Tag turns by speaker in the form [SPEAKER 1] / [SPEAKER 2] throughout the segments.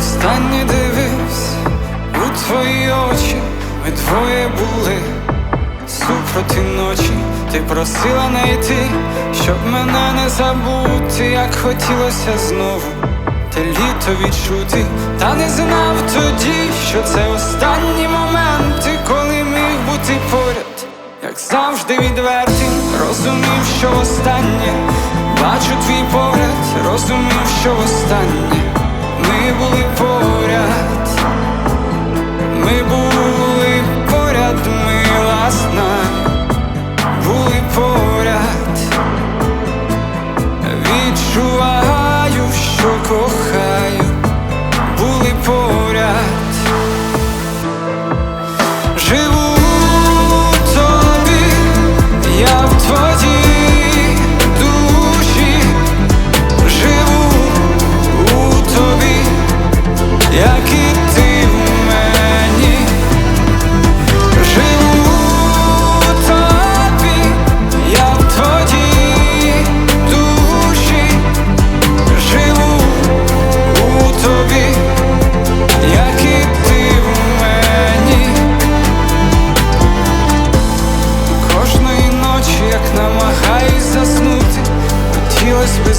[SPEAKER 1] Востаннє дивився у твої очі, ми двоє були супроти ночі, ти просила не йти, щоб мене не забути, як хотілося знову, те літо відчути, та не знав тоді, що це останні моменти, коли міг бути поряд, як завжди відверті, розумів, що останнє, бачу твій погляд, розумів, що останнє ми були поряд,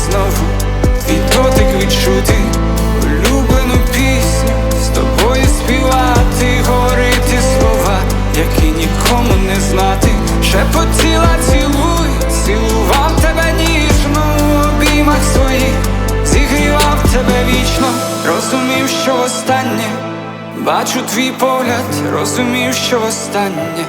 [SPEAKER 1] знову. Твій дотик відчути, улюблену пісню. З тобою співати, говорити слова, які нікому не знати. Шепотіла цілуй, цілував тебе ніжно. У обіймах своїх, зігрівав тебе вічно, розумів, що останнє. Бачу твій погляд, розумів, що останнє